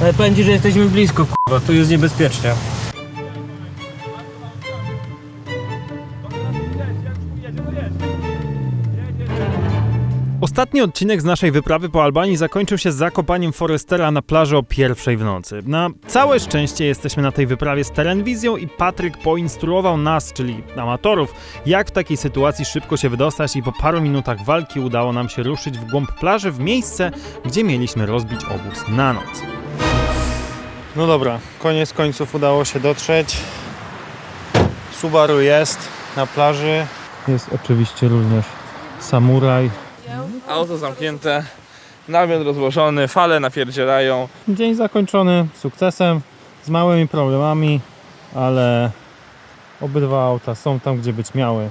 Ale powiem że jesteśmy blisko, kurwa, tu jest niebezpiecznie. Ostatni odcinek z naszej wyprawy po Albanii zakończył się zakopaniem Forestera na plaży o pierwszej w nocy. Na całe szczęście jesteśmy na tej wyprawie z terenwizją i Patryk poinstruował nas, czyli amatorów, jak w takiej sytuacji szybko się wydostać i po paru minutach walki udało nam się ruszyć w głąb plaży w miejsce, gdzie mieliśmy rozbić obóz na noc. No dobra, koniec końców udało się dotrzeć. Subaru jest na plaży. Jest oczywiście również samuraj. Auto zamknięte, namiot rozłożony, fale napierdzielają. Dzień zakończony sukcesem, z małymi problemami, ale obydwa auta są tam, gdzie być miały.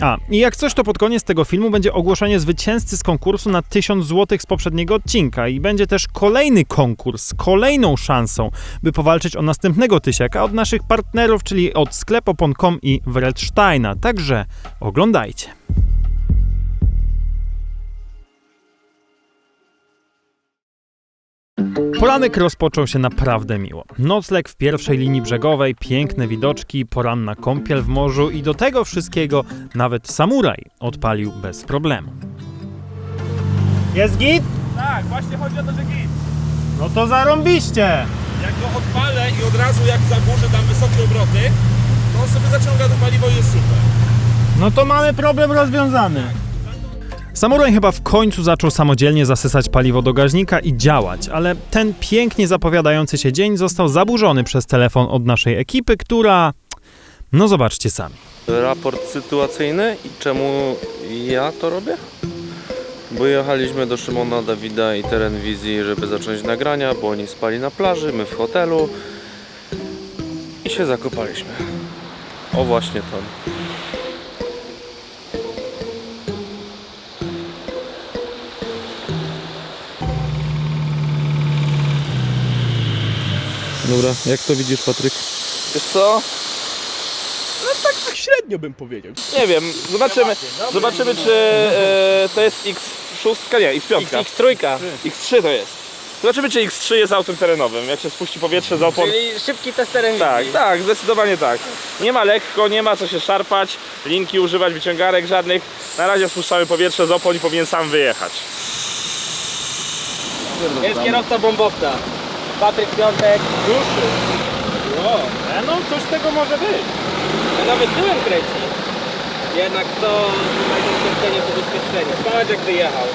A, i jak coś, to pod koniec tego filmu będzie ogłoszenie zwycięzcy z konkursu na 1000 zł z poprzedniego odcinka i będzie też kolejny konkurs kolejną szansą, by powalczyć o następnego tysiaka od naszych partnerów, czyli od sklepopon.com i Wredsteina. Także oglądajcie. Poranek rozpoczął się naprawdę miło. Nocleg w pierwszej linii brzegowej, piękne widoczki, poranna kąpiel w morzu i do tego wszystkiego nawet samuraj odpalił bez problemu. Jest git? Tak, właśnie chodzi o to, że git. No to zarąbiście! Jak go odpalę i od razu jak zaburzę tam wysokie obroty, to on sobie zaciąga to paliwo i jest super. No to mamy problem rozwiązany. Samuraj chyba w końcu zaczął samodzielnie zasysać paliwo do gaźnika i działać, ale ten pięknie zapowiadający się dzień został zaburzony przez telefon od naszej ekipy, która. No zobaczcie sami. raport sytuacyjny i czemu ja to robię? Bo jechaliśmy do Szymona, Dawida i Terenwizji, żeby zacząć nagrania, bo oni spali na plaży, my w hotelu i się zakopaliśmy. O właśnie to. Dobra, jak to widzisz Patryk? Wiesz co? No tak, tak średnio bym powiedział. Nie wiem, zobaczymy, zobaczymy czy e, to jest X6, nie, X5. X3. X3 to jest. Zobaczymy czy X3 jest autem terenowym, jak się spuści powietrze z opon. Czyli szybki test teren Tak, tak, zdecydowanie tak. Nie ma lekko, nie ma co się szarpać, linki używać, wyciągarek żadnych. Na razie spuszczamy powietrze z opon i powinien sam wyjechać. Jest kierowca bombowca. Patryk Piątek. No, coś z tego może być. Ja nawet tyłem kręci. Jednak to kręcenie to bezpieczenie. Patrz jak wyjechał.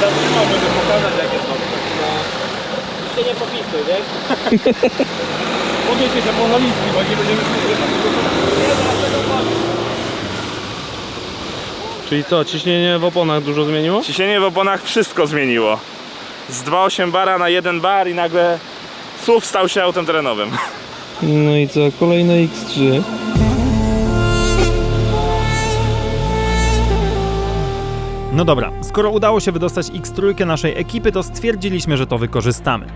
Zatrzymał, żeby pokazać jak jest dobrze. No. Już się nie popisuj, wiesz? Powiecie, że monoliski, bo nie będziemy Czyli co, ciśnienie w oponach dużo zmieniło? Ciśnienie w oponach wszystko zmieniło. Z 2,8 bara na 1 bar i nagle SUV stał się autem terenowym. No i co, kolejne X3. No dobra, skoro udało się wydostać X3 naszej ekipy, to stwierdziliśmy, że to wykorzystamy.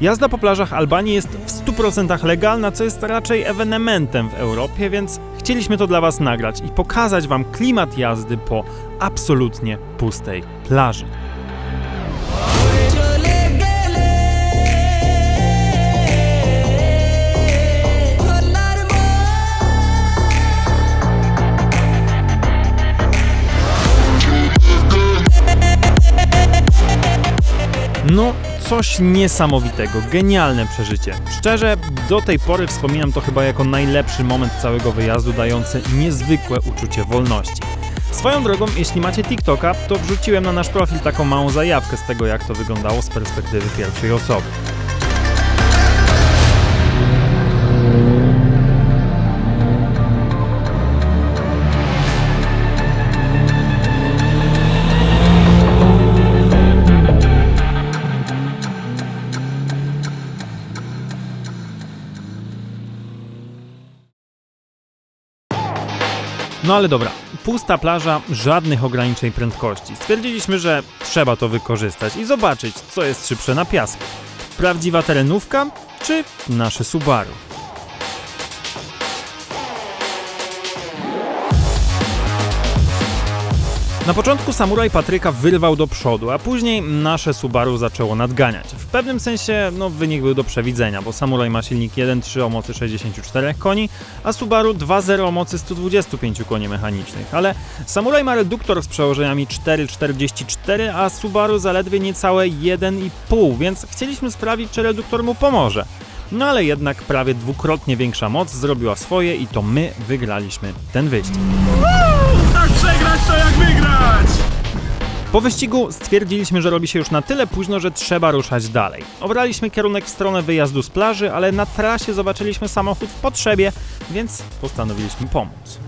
Jazda po plażach Albanii jest w 100% legalna, co jest raczej ewenementem w Europie, więc chcieliśmy to dla Was nagrać i pokazać Wam klimat jazdy po absolutnie pustej plaży. No, coś niesamowitego, genialne przeżycie. Szczerze, do tej pory wspominam to chyba jako najlepszy moment całego wyjazdu, dający niezwykłe uczucie wolności. Swoją drogą, jeśli macie TikToka, to wrzuciłem na nasz profil taką małą zajawkę z tego, jak to wyglądało z perspektywy pierwszej osoby. No ale dobra, pusta plaża, żadnych ograniczeń prędkości. Stwierdziliśmy, że trzeba to wykorzystać i zobaczyć, co jest szybsze na piasku. Prawdziwa terenówka czy nasze Subaru? Na początku samuraj Patryka wyrwał do przodu, a później nasze Subaru zaczęło nadganiać. W pewnym sensie, no, wynik był do przewidzenia, bo samuraj ma silnik 1.3 o mocy 64 koni, a Subaru 2.0 o mocy 125 koni mechanicznych. Ale samuraj ma reduktor z przełożeniami 4,44, a Subaru zaledwie niecałe 1,5, więc chcieliśmy sprawdzić, czy reduktor mu pomoże. No ale jednak prawie dwukrotnie większa moc zrobiła swoje i to my wygraliśmy ten wyścig. Przegrać to jak wygrać! Po wyścigu stwierdziliśmy, że robi się już na tyle późno, że trzeba ruszać dalej. Obraliśmy kierunek w stronę wyjazdu z plaży, ale na trasie zobaczyliśmy samochód w potrzebie, więc postanowiliśmy pomóc.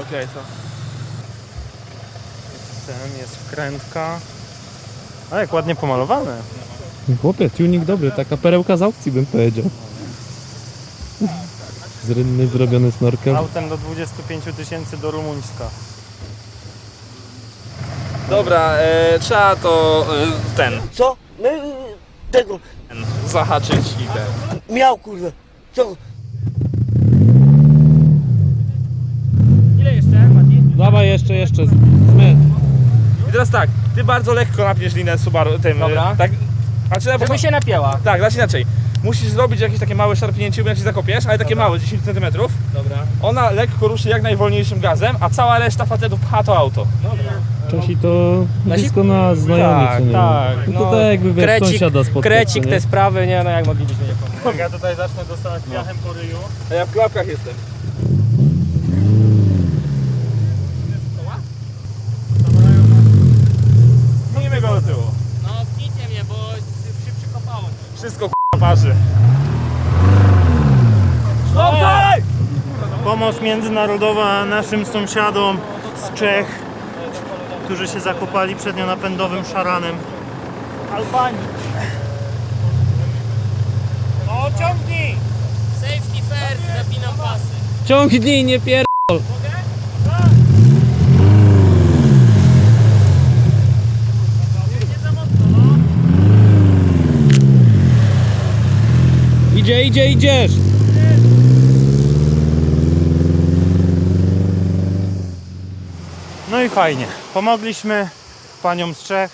Okej, co? Ten jest wkrętka. A jak ładnie pomalowane. Chłopie, tuning dobry, taka perełka z aukcji bym powiedział. Z rynny zrobiony snorkiem. Autem do 25 tysięcy do Rumuńska. Dobra, e, trzeba to e, ten, Co? No, tego. zahaczyć i ten. Miał kurwa. Co? Ile jeszcze, Mati? Dawaj jeszcze, jeszcze. Zmyt. I teraz tak, ty bardzo lekko napniesz linę Subaru tym. Dobra. e, Tak, a czy na Żeby się napięła. Tak, znaczy inaczej. Musisz zrobić jakieś takie małe szarpnięcie, jak się zakopiesz, ale takie małe, 10 cm. Dobra. Ona lekko ruszy jak najwolniejszym gazem, a cała reszta facetów pcha to auto. Czasi to blisko na znajomych, Tak, co nie? tak, No to no, tak jakby wiesz, krecik- sąsiada spotkać, Krecik co nie? te sprawy, nie no jak moglibyśmy nie pomóc. Ja tutaj zacznę dostawać piachem po ryju. A ja w klapkach jestem. Pchnijmy go do tyłu. No pnijcie mnie, bo się przykopało. Wszystko Dobrze! Pomoc międzynarodowa naszym sąsiadom z Czech, którzy się zakopali przednionapędowym szaranem. Albanii. O, ciągnij! Safety first, zapinam pasy. Ciągnij, nie pier... Idzie, idzie, idziesz! No i fajnie. Pomogliśmy paniom z Czech.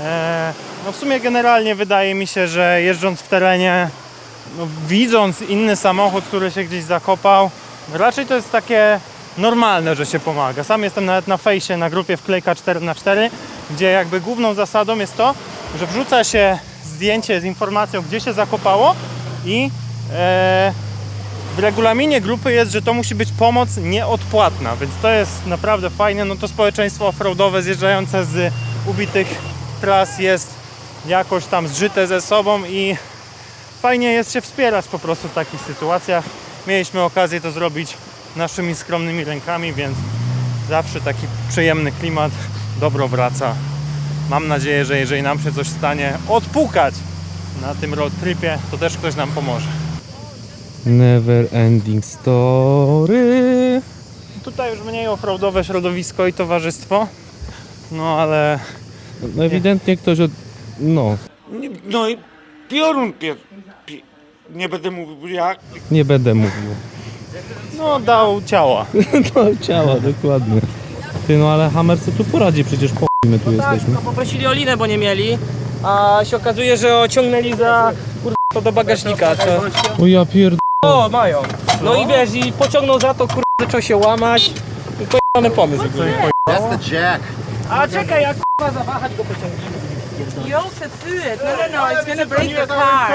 Eee, no w sumie generalnie wydaje mi się, że jeżdżąc w terenie, no widząc inny samochód, który się gdzieś zakopał, raczej to jest takie normalne, że się pomaga. Sam jestem nawet na fejsie, na grupie wklejka 4x4, gdzie jakby główną zasadą jest to, że wrzuca się zdjęcie z informacją, gdzie się zakopało i e, w regulaminie grupy jest, że to musi być pomoc nieodpłatna, więc to jest naprawdę fajne. No to społeczeństwo offroadowe zjeżdżające z ubitych tras jest jakoś tam zżyte ze sobą i fajnie jest się wspierać po prostu w takich sytuacjach. Mieliśmy okazję to zrobić naszymi skromnymi rękami, więc zawsze taki przyjemny klimat dobro wraca. Mam nadzieję, że jeżeli nam się coś stanie, odpukać na tym road tripie, to też ktoś nam pomoże. Never ending story. Tutaj już mniej offroadowe środowisko i towarzystwo. No ale No ewidentnie ktoś od... No, Nie- No i piorun pie, pie, nie będę mówił jak. nie będę mówił. no dał ciała. No ciała, dokładnie. Ty no ale Hammer co tu poradzi, przecież po my tu Tak, jesteśmy. no poprosili o linę, bo nie mieli. A się okazuje, że ociągnęli za kur... to do bagażnika, co? O ja pierd... O, mają. No i wiesz, i pociągnął za to, kur... zaczął się łamać. I pojebany pomysł. That's the jack. A czekaj, jak kurwa zawahać go pociągnij. Josef, it. No, no, no, it's gonna break the car.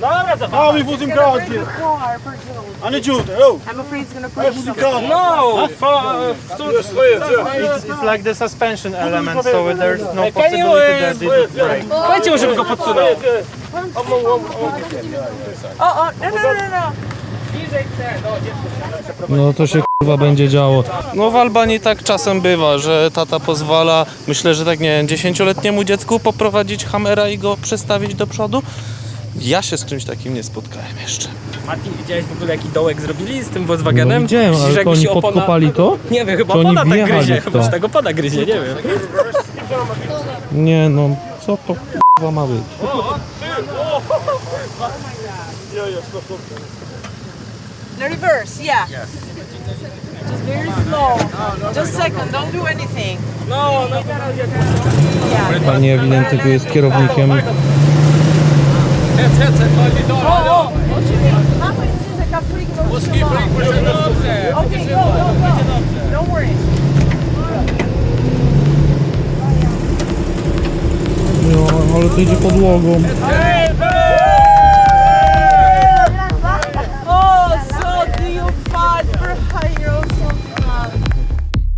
Dobra, zawahać. It's gonna break the car for June. I'm afraid it's gonna break something. No, for, It's, it's like the suspension element, so there's no Can you, possibility that it would break. Powiedzcie mu, żeby go podsunął. Oh, oh, no, no, no, no. No to się kurwa będzie działo. No w Albanii tak czasem bywa, że tata pozwala, myślę, że tak nie wiem, dziesięcioletniemu dziecku poprowadzić Hammera i go przestawić do przodu. Ja się z czymś takim nie spotkałem jeszcze. Mati, widziałeś w ogóle jaki dołek zrobili z tym Volkswagenem? No widziałem, Myślisz, ale że to oni się opona- podkopali to? Nie wiem, chyba oni pada tak wjechali gryzie, w chyba to? że tego pada gryzie, nie wiem. Nie no, co to kurwa ma być? The reverse, yeah. Just very slow. Just second, don't do anything. No, no Yeah. Pani ewidentnie tu jest kierownikiem. Mama, mouth. Okay, go, go, go. Don't worry. No, ale to idzie podłogą. Oh,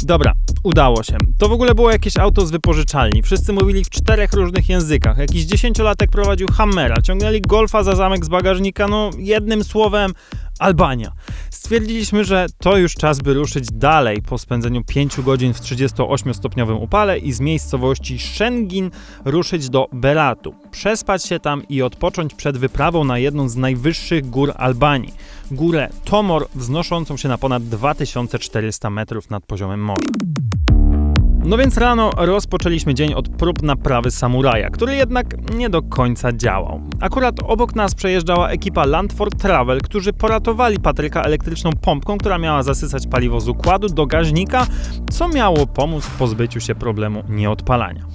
Dobra, udało się. To w ogóle było jakieś auto z wypożyczalni. Wszyscy mówili w czterech różnych językach. Jakiś dziesięciolatek prowadził Hammera, ciągnęli Golfa za zamek z bagażnika, no jednym słowem Albania. Stwierdziliśmy, że to już czas, by ruszyć dalej po spędzeniu 5 godzin w 38-stopniowym upale i z miejscowości Szengin ruszyć do Beratu. Przespać się tam i odpocząć przed wyprawą na jedną z najwyższych gór Albanii. Górę Tomor, wznoszącą się na ponad 2400 metrów nad poziomem morza. No więc rano rozpoczęliśmy dzień od prób naprawy samuraja, który jednak nie do końca działał. Akurat obok nas przejeżdżała ekipa Landford Travel, którzy poratowali Patryka elektryczną pompką, która miała zasysać paliwo z układu do gaźnika, co miało pomóc w pozbyciu się problemu nieodpalania.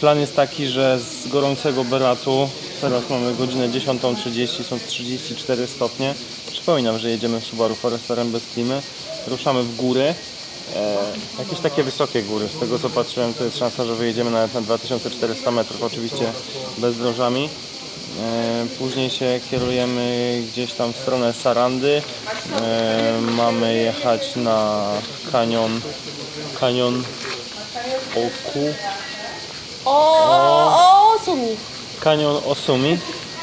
Plan jest taki, że z gorącego Beratu, teraz mamy godzinę 10.30, są 34 stopnie. Przypominam, że jedziemy w Subaru Foresterem bez klimy. Ruszamy w góry. E, jakieś takie wysokie góry. Z tego co patrzyłem, to jest szansa, że wyjedziemy nawet na 2400 metrów, oczywiście bezdrożami. E, później się kierujemy gdzieś tam w stronę Sarandy. E, mamy jechać na kanion, kanion Oku. Oh, awesome. Kanion Osumi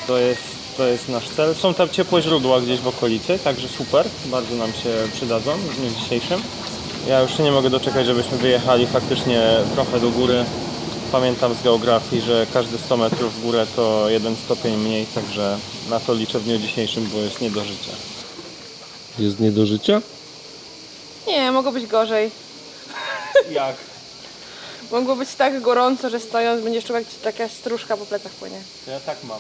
to jest, to jest nasz cel. Są tam ciepłe źródła gdzieś w okolicy, także super, bardzo nam się przydadzą w dniu dzisiejszym. Ja już się nie mogę doczekać, żebyśmy wyjechali faktycznie trochę do góry. Pamiętam z geografii, że każde 100 metrów w górę to jeden stopień mniej, także na to liczę w dniu dzisiejszym, bo jest nie do życia. Jest nie do życia? Nie, mogło być gorzej. Jak? Mogło być tak gorąco, że stojąc będziesz czuł jak ci taka stróżka po plecach płynie. To ja tak mam.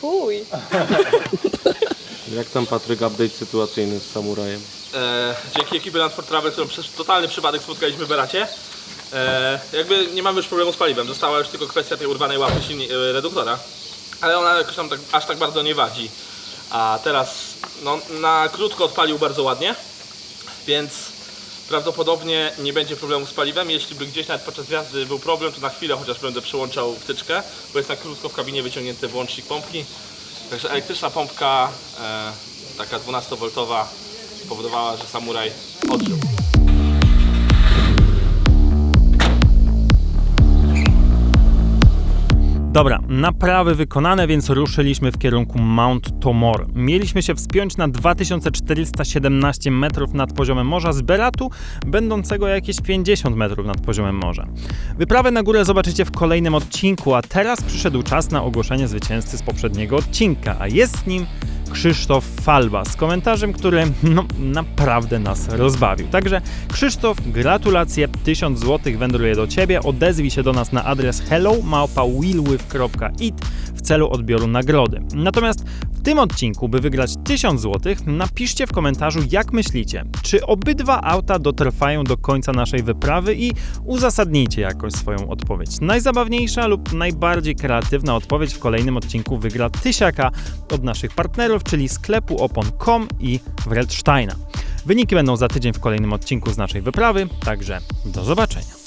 Fuj. Jak tam Patryk update sytuacyjny z samurajem? E, dzięki ekipie Landford Travel, którą przez totalny przypadek spotkaliśmy w Beracie, e, jakby nie mamy już problemu z paliwem. Została już tylko kwestia tej urwanej łapy silni, e, reduktora, ale ona jakoś tam tak, aż tak bardzo nie wadzi. A teraz no, na krótko odpalił bardzo ładnie, więc prawdopodobnie nie będzie problemu z paliwem. Jeśli by gdzieś nawet podczas jazdy był problem, to na chwilę chociaż będę przyłączał wtyczkę, bo jest na krótko w kabinie wyciągnięty włącznik pompki. Także elektryczna pompka, e, taka 12V, spowodowała, że samuraj odżył. Dobra, naprawy wykonane, więc ruszyliśmy w kierunku Mount Tomor. Mieliśmy się wspiąć na 2417 metrów nad poziomem morza z Beratu, będącego jakieś 50 metrów nad poziomem morza. Wyprawę na górę zobaczycie w kolejnym odcinku, a teraz przyszedł czas na ogłoszenie zwycięzcy z poprzedniego odcinka, a jest nim Krzysztof Falba z komentarzem, który no, naprawdę nas rozbawił. Także Krzysztof, gratulacje, 1000 zł wędruje do Ciebie, odezwij się do nas na adres hello@willwith.it w celu odbioru nagrody. Natomiast w tym odcinku, by wygrać 1000 zł, napiszcie w komentarzu, jak myślicie, czy obydwa auta dotrwają do końca naszej wyprawy i uzasadnijcie jakoś swoją odpowiedź. Najzabawniejsza lub najbardziej kreatywna odpowiedź w kolejnym odcinku wygra tysiaka od naszych partnerów, czyli sklepu opon.com i Wredsteina. Wyniki będą za tydzień w kolejnym odcinku z naszej wyprawy, także do zobaczenia.